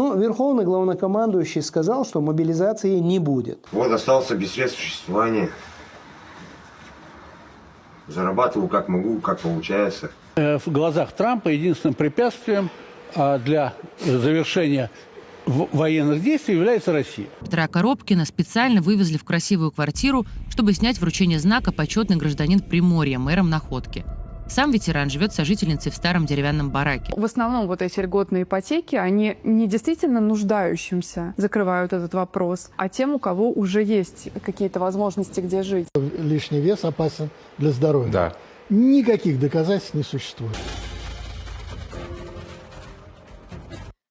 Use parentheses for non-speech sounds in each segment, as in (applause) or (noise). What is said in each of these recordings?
Ну, Верховный главнокомандующий сказал, что мобилизации не будет. Вот остался без средств существования. Зарабатываю как могу, как получается. Э, В глазах Трампа единственным препятствием а, для завершения военных действий является Россия. Петра Коробкина специально вывезли в красивую квартиру, чтобы снять вручение знака «Почетный гражданин Приморья» мэром Находки. Сам ветеран живет с сожительницей в старом деревянном бараке. В основном вот эти льготные ипотеки, они не действительно нуждающимся закрывают этот вопрос, а тем, у кого уже есть какие-то возможности, где жить. лишний вес опасен для здоровья. Да. Никаких доказательств не существует.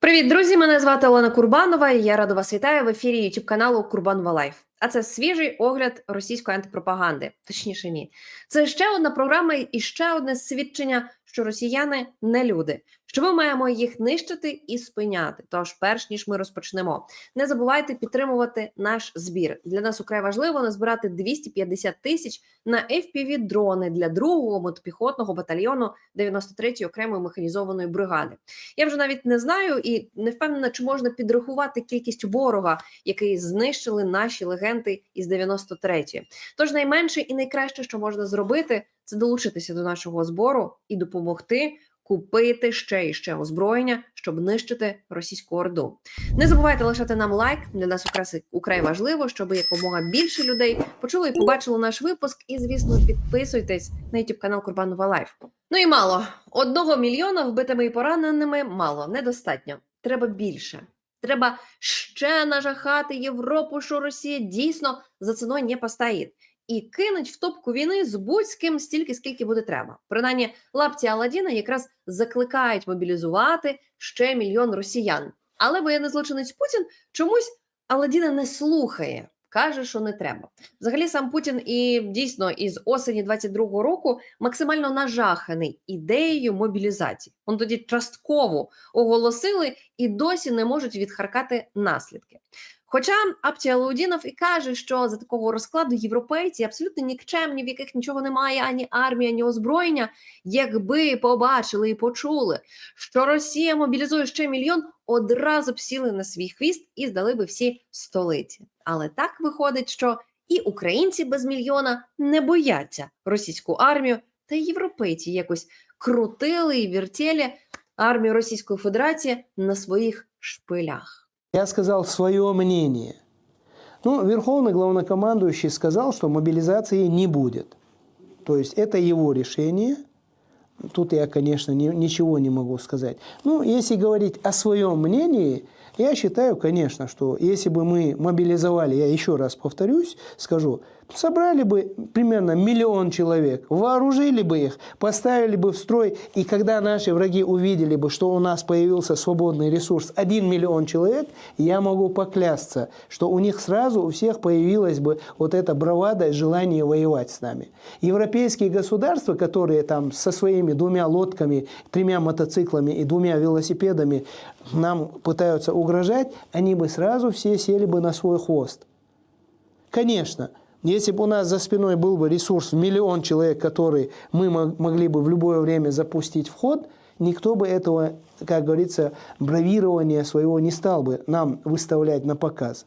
Привіт, друзі! Мене звати Олена Курбанова, і я рада вас вітаю в ефірі youtube каналу Курбанова Лайф. А це свіжий огляд російської антипропаганди. Точніше, ні. Це ще одна програма і ще одне свідчення, що росіяни не люди. Що ми маємо їх нищити і спиняти. Тож, перш ніж ми розпочнемо, не забувайте підтримувати наш збір. Для нас украй важливо назбирати 250 тисяч на fpv дрони для другого мотопіхотного батальйону 93-ї окремої механізованої бригади. Я вже навіть не знаю і не впевнена, чи можна підрахувати кількість ворога, який знищили наші легенди із 93-ї. Тож найменше і найкраще, що можна зробити, це долучитися до нашого збору і допомогти. Купити ще і ще озброєння, щоб нищити російську орду. Не забувайте лишати нам лайк. Для нас украси украй важливо, щоб якомога більше людей почули і побачили наш випуск. І, звісно, підписуйтесь на YouTube канал Курбанова Лайф. Ну і мало одного мільйона вбитими і пораненими мало, недостатньо. Треба більше. Треба ще нажахати Європу, що Росія дійсно за ціною не постоїть. І кинуть в топку війни з будь-ким стільки, скільки буде треба. Принаймні, лапці Аладдіна якраз закликають мобілізувати ще мільйон росіян. Але воєнний злочинець Путін чомусь Аладдіна не слухає. Каже, що не треба. Взагалі, сам Путін і дійсно із осені 22-го року максимально нажаханий ідеєю мобілізації. Он тоді частково оголосили і досі не можуть відхаркати наслідки. Хоча Апті Алаудінов і каже, що за такого розкладу європейці абсолютно нікчемні, в яких нічого немає, ані армії, ані озброєння, якби побачили і почули, що Росія мобілізує ще мільйон, одразу б сіли на свій хвіст і здали би всі столиці. Але так виходить, що і українці без мільйона не бояться російську армію, та й європейці якось крутили і вертіли армію Російської Федерації на своїх шпилях. Я сказал свое мнение. Ну, Верховный главнокомандующий сказал, что мобилизации не будет. То есть это его решение. Тут я, конечно, ни- ничего не могу сказать. Ну, если говорить о своем мнении, я считаю, конечно, что если бы мы мобилизовали, я еще раз повторюсь, скажу, собрали бы примерно миллион человек, вооружили бы их, поставили бы в строй, и когда наши враги увидели бы, что у нас появился свободный ресурс 1 миллион человек, я могу поклясться, что у них сразу у всех появилась бы вот эта бравада и желание воевать с нами. Европейские государства, которые там со своими двумя лодками, тремя мотоциклами и двумя велосипедами нам пытаются угрожать, они бы сразу все сели бы на свой хвост. Конечно, если бы у нас за спиной был бы ресурс миллион человек, который мы мо- могли бы в любое время запустить в ход, никто бы этого, как говорится, бравирования своего не стал бы нам выставлять на показ.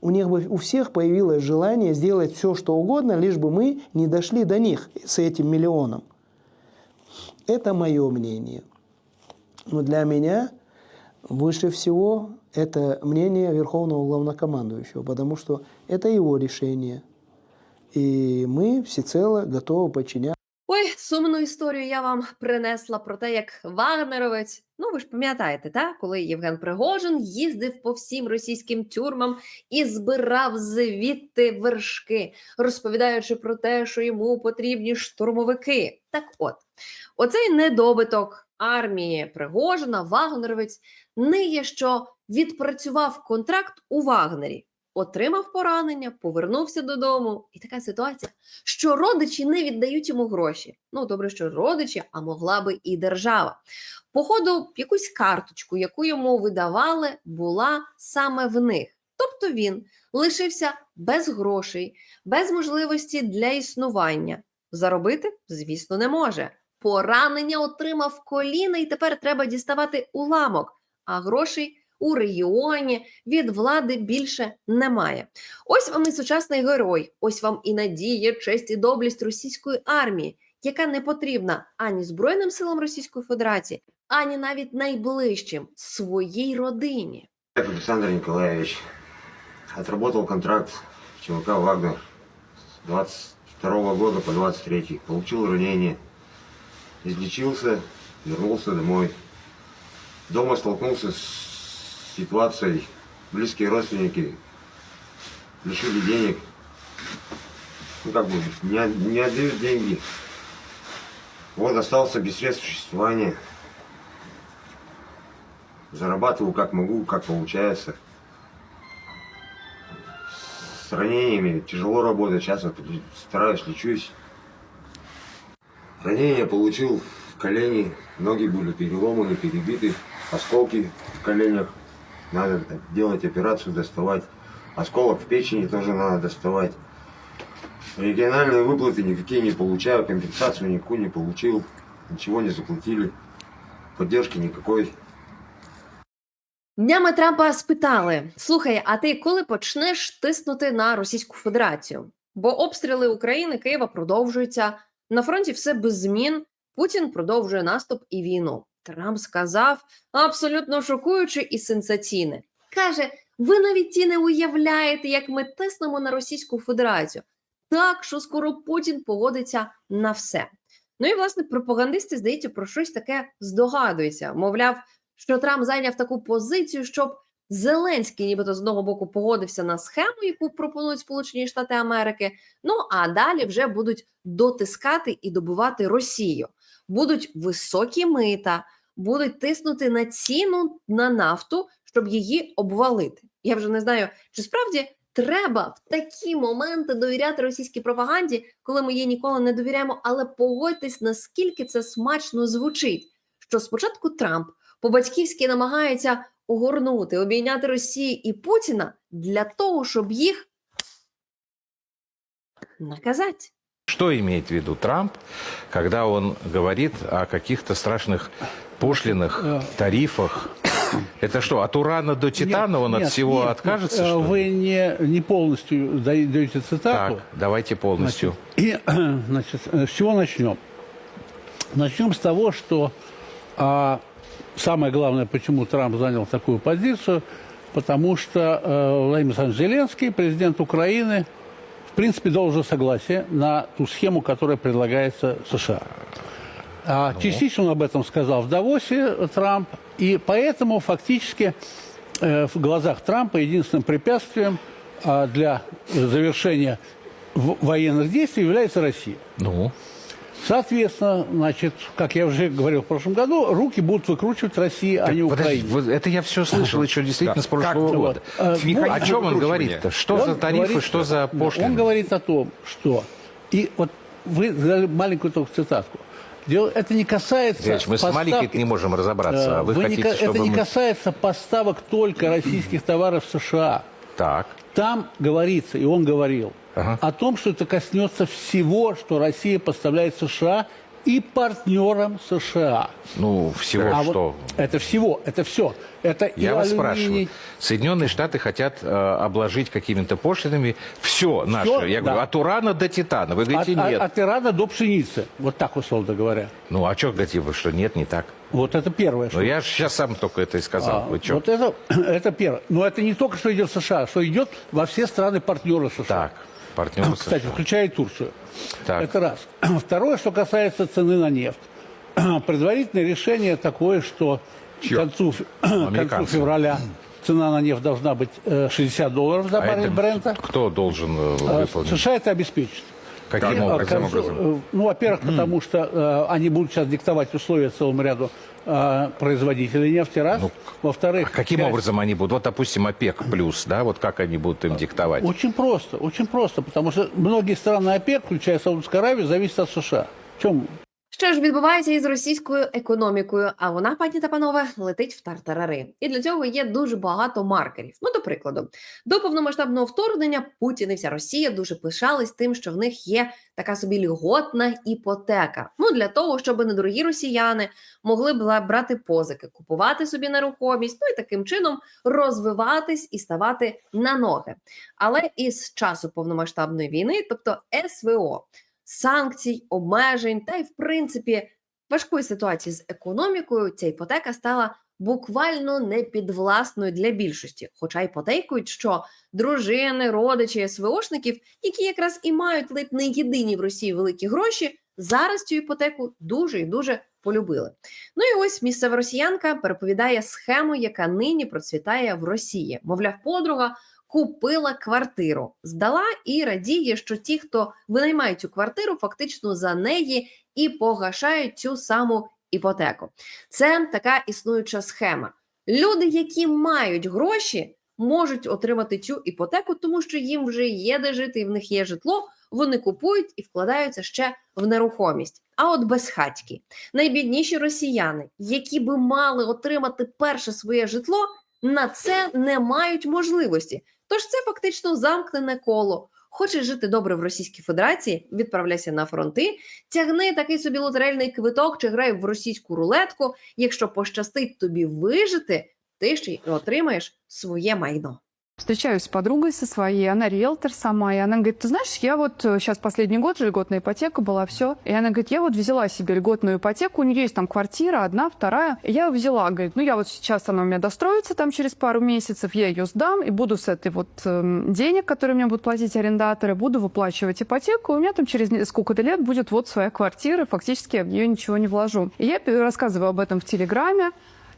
У них бы у всех появилось желание сделать все, что угодно, лишь бы мы не дошли до них с этим миллионом. Это мое мнение. Но для меня выше всего это мнение Верховного Главнокомандующего, потому что это его решение. И мы всецело готовы подчиняться. Ой, сумну історію я вам принесла про те, як Вагнеровець. Ну, ви ж пам'ятаєте, та? коли Євген Пригожин їздив по всім російським тюрмам і збирав звідти вершки, розповідаючи про те, що йому потрібні штурмовики. Так от, оцей недобиток армії Пригожина, Вагнеровець, ниє, що відпрацював контракт у Вагнері. Отримав поранення, повернувся додому, і така ситуація, що родичі не віддають йому гроші. Ну, добре, що родичі, а могла би і держава. Походу, якусь карточку, яку йому видавали, була саме в них. Тобто він лишився без грошей, без можливості для існування. Заробити, звісно, не може. Поранення отримав коліна, і тепер треба діставати уламок, а грошей у регіоні від влади більше немає. Ось вам і сучасний герой. Ось вам і надія, честь і доблесть російської армії, яка не потрібна ані Збройним силам Російської Федерації, ані навіть найближчим своїй родині. Александр Николаевич отработал контракт в ЧВК «Вагнер» с 22 года по 23 Получил ранение, излечился, вернулся домой. Дома столкнулся с ситуацией. Близкие родственники лишили денег. Ну как бы не, не отдают деньги. Вот остался без средств существования. Зарабатываю как могу, как получается. С ранениями тяжело работать. Сейчас вот стараюсь, лечусь. Ранение получил в колени. Ноги были переломаны, перебиты. Осколки в коленях. Надо делать операцию, доставать. Осколок в печени тоже надо доставать. Региональные выплаты никакие не получаю. Компенсацию никакую не получил. Ничего не заплатили. Поддержки никакой. Днями Трампа спитали: слухай, а ти коли почнеш тиснути на Російську Федерацію? Бо обстріли України Києва продовжуються. На фронті все без змін. Путін продовжує наступ і війну. Трамп сказав абсолютно шокуюче і сенсаційне. Каже: ви навіть ті не уявляєте, як ми тиснемо на Російську Федерацію. Так, що скоро Путін погодиться на все. Ну і власне пропагандисти, здається, про щось таке здогадуються. Мовляв, що Трамп зайняв таку позицію, щоб Зеленський, нібито з одного боку, погодився на схему, яку пропонують Сполучені Штати Америки. Ну а далі вже будуть дотискати і добувати Росію. Будуть високі мита, будуть тиснути на ціну на нафту, щоб її обвалити. Я вже не знаю, чи справді треба в такі моменти довіряти російській пропаганді, коли ми їй ніколи не довіряємо. Але погодьтесь, наскільки це смачно звучить. Що спочатку Трамп по-батьківськи намагається огорнути, обійняти Росію і Путіна для того, щоб їх наказати. Что имеет в виду Трамп, когда он говорит о каких-то страшных пошлинах, Э, тарифах? Это что, от урана до титана он от нет, всего нет, откажется? э, что ли? Вы не, не полностью даете цитату. Так, давайте полностью. Значит, и, (clears throat) значит, э, с чего начнем? Начнем с того, что а, самое главное, почему Трамп занял такую позицию, потому что э, Владимир Александрович Зеленский, президент Украины, в принципе, дал уже согласие на ту схему, которая предлагается США. А Частично он об этом сказал в Давосе э, Трамп, и поэтому фактически э, в глазах Трампа единственным препятствием а, для завершения в- военных действий является Россия. Ну, Соответственно, значит, как я уже говорил в прошлом году, руки будут выкручивать России, а так, не подожди, Украине. вот это я все слышал еще действительно с прошлого Вот. года. Э, О ну, чем он говорит-то? Что Он за тарифы, говорит- что за да, пошлины? Он говорит о том, что... И вот вы дали маленькую только цитатку. Дело, это не касается... Ильич, мы с поставки- маленькой не можем разобраться, а вы, Вы не хотите, ка- чтобы это не мы... касается поставок только российских товаров в США. Так, Там говорится, и он говорил, Ага. о том, что это коснется всего, что Россия поставляет США и партнерам США. ну, всего А что... вот это всего, это все. Это и Я вас алюминий, спрашиваю. Соединенные Штаты хотят э, обложить какими-то пошлинами все наше. Я говорю, да. от урана до титана. Вы от, говорите, от- нет. от Ирана до пшеницы. Вот так условно говоря. Ну, а что говорите вы, что нет, не так? Вот это первое. Ну, что- я же сейчас сам только это и сказал. А, вы что? Вот это, (clears throat) это первое. Но это не только что идет в США, что идет во все страны партнеры США. Так, партнеры Кстати, США. включая и Турцию. Так. Это раз. (clears throat) Второе, что касается цены на нефть. (clears throat) Предварительное решение такое, что к концу, (clears throat) к концу февраля цена на нефть должна быть э, 60 долларов за А баррель Брента. кто должен э, А выполнить? США это обеспечит. Каким И, образом? концу, э, Ну, во-первых, потому что э, они будут сейчас диктовать условия целому ряду э, производителей нефти, раз. Ну, Во-вторых, А каким часть- образом они будут? Вот, допустим, ОПЕК плюс, да, вот как они будут им диктовать? Очень просто, очень просто, потому что многие страны ОПЕК, включая Саудовскую Аравию, зависят от США. В чем Що ж відбувається із російською економікою? А вона, пані та панове, летить в тартарари. І для цього є дуже багато маркерів. Ну, до прикладу, до повномасштабного вторгнення Путін і вся Росія дуже пишались тим, що в них є така собі льготна іпотека. Ну для того, щоб недорогі росіяни могли б брати позики, купувати собі нерухомість, ну і таким чином розвиватись і ставати на ноги. Але із часу повномасштабної війни, тобто СВО, санкцій, обмежень та й в принципі важкої ситуації з економікою, ця іпотека стала буквально непідвласною для більшості. Хоча й потейкують, що дружини, родичі СВОшників, які якраз і мають ледь не єдині в Росії великі гроші, зараз цю іпотеку дуже і дуже полюбили. Ну і ось місцева росіянка переповідає схему, яка нині процвітає в Росії. Мовляв, подруга купила квартиру, здала і радіє, що ті, хто винаймають цю квартиру, фактично за неї і погашають цю саму іпотеку. Це така існуюча схема. Люди, які мають гроші, можуть отримати цю іпотеку, тому що їм вже є де жити, і в них є житло. Вони купують і вкладаються ще в нерухомість. А от безхатьки, найбідніші росіяни, які би мали отримати перше своє житло, на це не мають можливості. Тож це фактично замкнене коло. Хочеш жити добре в Російській Федерації, відправляйся на фронти, тягни такий собі лотерейний квиток чи грай в російську рулетку. Якщо пощастить тобі вижити, ти ще й отримаєш своє майно. Встречаюсь с подругой со своей, она риэлтор сама, и она говорит, ты знаешь, я вот сейчас последний год же льготная ипотека была, все. И она говорит, я вот взяла себе льготную ипотеку, у нее есть там квартира, одна, вторая. И я взяла, говорит, ну я вот сейчас она у меня достроится там через пару месяцев, я ее сдам и буду с этой вот эм, денег, которые мне будут платить арендаторы, буду выплачивать ипотеку, и у меня там через сколько-то лет будет вот своя квартира, фактически я в нее ничего не вложу. И я рассказываю об этом в Телеграме,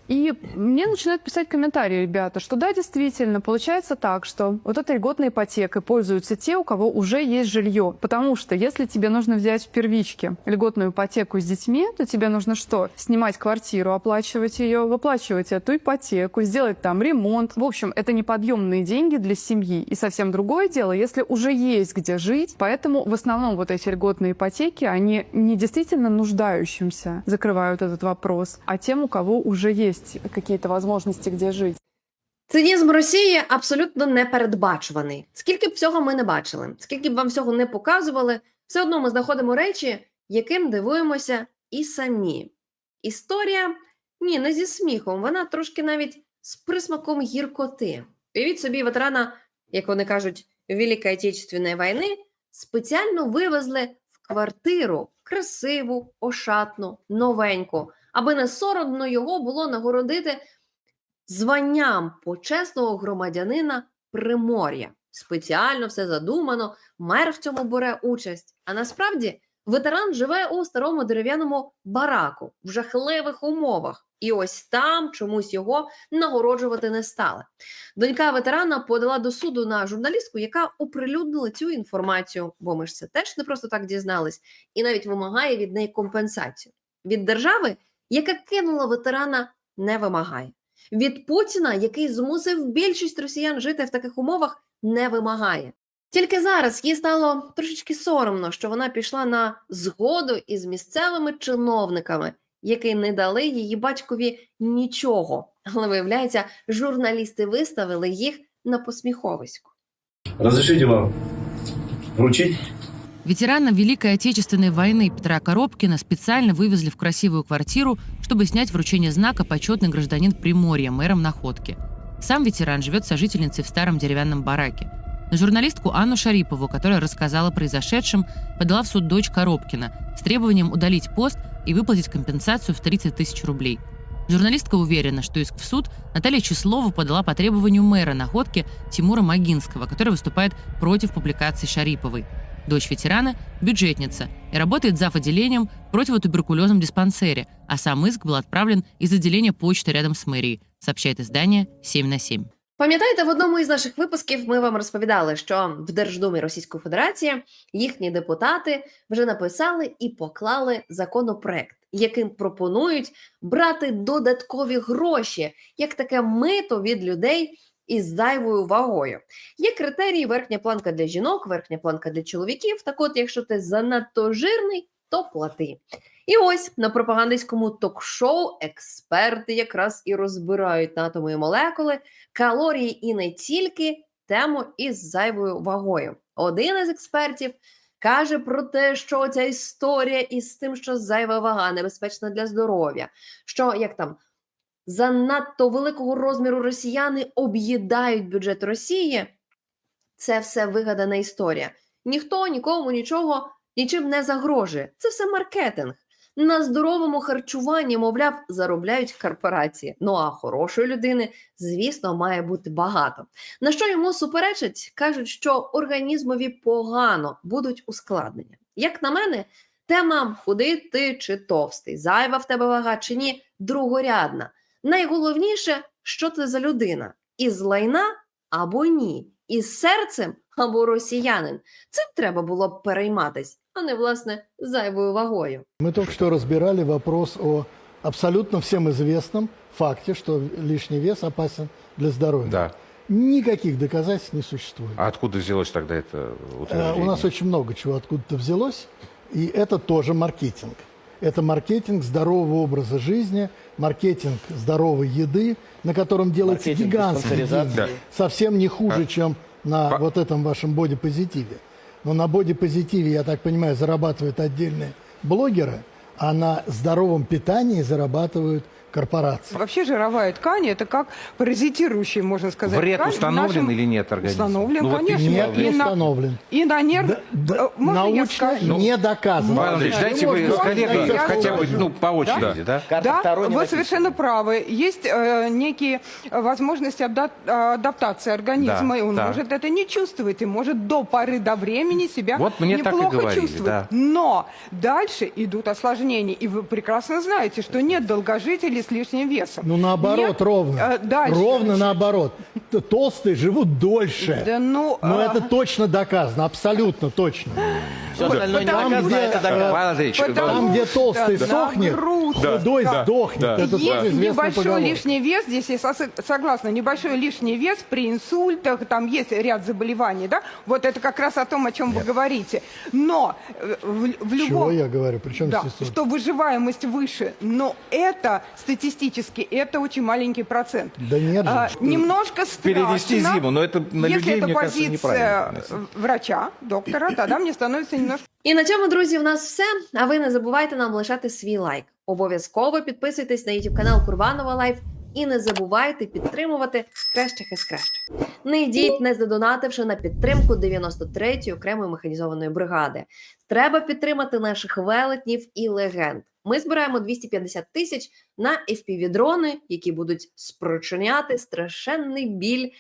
и мне начинают писать комментарии ребята, что да, действительно, получается так, что вот этой льготной ипотекой пользуются те, у кого уже есть жилье. Потому что если тебе нужно взять в первичке льготную ипотеку с детьми, то тебе нужно что? Снимать квартиру, оплачивать ее, выплачивать эту ипотеку, сделать там ремонт. В общем, это неподъемные деньги для семьи. И совсем другое дело, если уже есть где жить. Поэтому в основном вот эти льготные ипотеки, они не действительно нуждающимся закрывают этот вопрос, а тем, у кого уже есть какие-то возможности, где жить. Цинізм Росії абсолютно непередбачуваний. Скільки б всього ми не бачили, скільки б вам всього не показували, все одно ми знаходимо речі, яким дивуємося і самі. Історія ні, не зі сміхом, вона трошки навіть з присмаком гіркоти. Уявіть собі, ветерана, як вони кажуть, Великої Отечественної війни, спеціально вивезли в квартиру красиву, ошатну, новеньку, аби не соромно його було нагородити званням почесного громадянина Примор'я. Спеціально все задумано, мер в цьому бере участь. А насправді ветеран живе у старому дерев'яному бараку в жахливих умовах. І ось там чомусь його нагороджувати не стали. Донька ветерана подала до суду на журналістку, яка оприлюднила цю інформацію, бо ми ж це теж не просто так дізнались, і навіть вимагає від неї компенсацію. Від держави, яка кинула ветерана, не вимагає від Путіна, який змусив більшість росіян жити в таких умовах, не вимагає. Тільки зараз їй стало трошечки соромно, що вона пішла на згоду із місцевими чиновниками, які не дали її батькові нічого. Але виявляється, журналісти виставили їх на посміховисько. Разрешите вам вручить Ветерана Великой Отечественной войны Петра Коробкина специально вывезли в красивую квартиру, чтобы снять вручение знака «Почетный гражданин Приморья» мэром Находки. Сам ветеран живет сожительницей в старом деревянном бараке. На журналистку Анну Шарипову, которая рассказала о произошедшем, подала в суд дочь Коробкина с требованием удалить пост и выплатить компенсацию в 30 тысяч рублей. Журналистка уверена, что иск в суд Наталья Числова подала по требованию мэра Находки Тимура Магинского, который выступает против публикации Шариповой. Дочь ветерана – бюджетница и работает зав. отделением в противотуберкулезном диспансере, а сам иск был отправлен из отделения почты рядом с мэрией, сообщает издание «7 на 7». Пам'ятаєте, в одному із наших випусків ми вам розповідали, що в Держдумі Російської Федерації їхні депутати вже написали і поклали законопроект, яким пропонують брати додаткові гроші, як таке мито від людей із зайвою вагою. Є критерії: верхня планка для жінок, верхня планка для чоловіків. Так от, якщо ти занадто жирний, то плати. І ось на пропагандистському ток-шоу експерти якраз і розбирають атоми і молекули, калорії і не тільки тему із зайвою вагою. Один із експертів каже про те, що ця історія із тим, що зайва вага небезпечна для здоров'я, що як там занадто великого розміру росіяни об'їдають бюджет Росії. Це все вигадана історія. Ніхто нікому нічого нічим не загрожує. Це все маркетинг. На здоровому харчуванні, мовляв, заробляють корпорації. Ну а хорошої людини, звісно, має бути багато. На що йому суперечать, кажуть, що організмові погано будуть ускладнення. Як на мене, тема худий ти чи товстий, зайва в тебе вага чи ні, другорядна. Найголовніше, що ти за людина: із лайна або ні, із серцем або росіянин. Цим треба було б перейматись, а не власне зайвою вагою. Мы только что разбирали вопрос о абсолютно всем известном факте, что лишний вес опасен для здоровья. Да. Никаких доказательств не существует. А откуда взялось тогда это Э, утверждение? У нас очень много чего откуда-то взялось, и это тоже маркетинг. Это маркетинг здорового образа жизни, маркетинг здоровой еды, на котором делается Маркетинг диспансеризации. деньги. Совсем не хуже, А- чем на По- вот этом вашем бодипозитиве. Но на бодипозитиве, я так понимаю, зарабатывают отдельные блогеры, а на здоровом питании зарабатывают корпорации. Вообще жировая ткань это как паразитирующая, можно сказать, Вред ткань установлен нашем- или нет организма? Установлен, Ну, конечно. Нет, не установлен. и на нерв... Да- да- Э, научно скажу? не доказано. Павел Андреевич, дайте вы с коллегой я хотя бы ну, по очереди, да? Да, не вы совершенно правы. Есть э, некие возможности э, адаптации организма, Да, и он да. может это не чувствовать, и может до поры до времени себя Вот мне так и неплохо говорили, чувствовать. да. Но дальше идут осложнения, и вы прекрасно знаете, что нет долгожителей с лишним весом. Ну, наоборот, Нет, ровно. А, дальше. Ровно наоборот. Толстые живут дольше. Да ну, Но а, это точно доказано, абсолютно точно. Все остальное не потому доказано, где, это доказано. Андреевич, Потому Там, где толстый что сохнет, нагрузка. худой сдохнет. Это тоже Есть известная небольшой поговорка. лишний вес, здесь я согласна, небольшой лишний вес при инсультах, там есть ряд заболеваний, да? Вот это как раз о том, о чем вы говорите. Но э, в, в Чего любом... я говорю? Причем Да, здесь что выживаемость выше, но это статистически это очень маленький процент. Да нет же. А, немножко страшно. Перевести зиму, но это на Если людей, это мне кажется, позиция неправильно. врача, доктора, тогда мне становится немножко І на цьому, друзі, в нас все. А ви не забувайте нам лишати свій лайк. Обов'язково підписуйтесь на YouTube канал Курбанова Лайф і не забувайте підтримувати кращих із кращих. Не йдіть, не задонативши на підтримку 93-ї окремої механізованої бригади. Треба підтримати наших велетнів і легенд. Ми збираємо 250 тисяч на FPV-дрони, які будуть спричиняти страшенний біль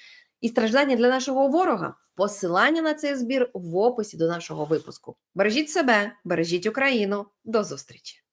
і страждання для нашого ворога. Посилання на цей збір в описі до нашого випуску. Бережіть себе, бережіть Україну. До зустрічі!